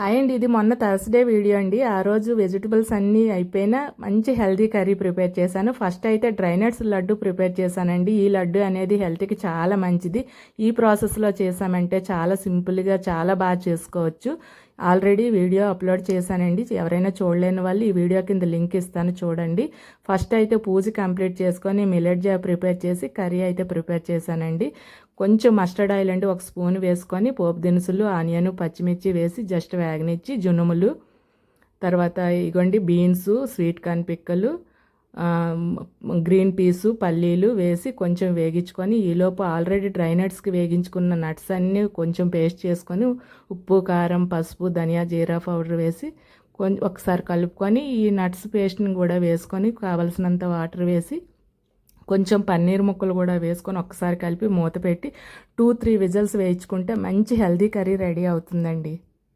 Hi అండి ఇది మొన్న థర్స్డే వీడియో అండి. ఆ రోజు వెజిటబుల్స్ అన్నీ అయిపోయినా మంచి హెల్తీ కర్రీ ప్రిపేర్ చేశాను. ఫస్ట్ అయితే డ్రైనట్స్ లడ్డు ప్రిపేర్ చేశానండి. ఈ లడ్డు అనేది హెల్త్కి చాలా మంచిది. ఈ ప్రాసెస్లో చేసామంటే చాలా సింపుల్గా చాలా బాగా చేసుకోవచ్చు. ఆల్రెడీ వీడియో అప్లోడ్ చేశానండి. ఎవరైనా చూడలేని వాళ్ళు ఈ వీడియో కింద లింక్ ఇస్తాను చూడండి. ఫస్ట్ అయితే పూజ కంప్లీట్ చేసుకొని మిలెట్ జా ప్రిపేర్ చేసి కర్రీ అయితే ప్రిపేర్ చేశానండి. కొంచెం మస్టర్డ్ ఆయిల్ అండి ఒక స్పూన్ వేసుకొని పోపు దినుసులు ఆనియన్ పచ్చిమిర్చి వేసి జస్ట్ వేగనిచ్చి జునుములు తర్వాత ఇగోండి బీన్స్ స్వీట్ కార్న్ పిక్కలు గ్రీన్ పీసు పల్లీలు వేసి కొంచెం వేగించుకొని ఈలోపు ఆల్రెడీ డ్రై నట్స్కి వేగించుకున్న నట్స్ అన్నీ కొంచెం పేస్ట్ చేసుకొని ఉప్పు కారం పసుపు ధనియా జీరా పౌడర్ వేసి కొంచెం ఒకసారి కలుపుకొని ఈ నట్స్ పేస్ట్ని కూడా వేసుకొని కావలసినంత వాటర్ వేసి కొంచెం పన్నీర్ ముక్కలు కూడా వేసుకొని ఒకసారి కలిపి మూత పెట్టి టూ త్రీ విజల్స్ వేయించుకుంటే మంచి హెల్దీ కర్రీ రెడీ అవుతుందండి.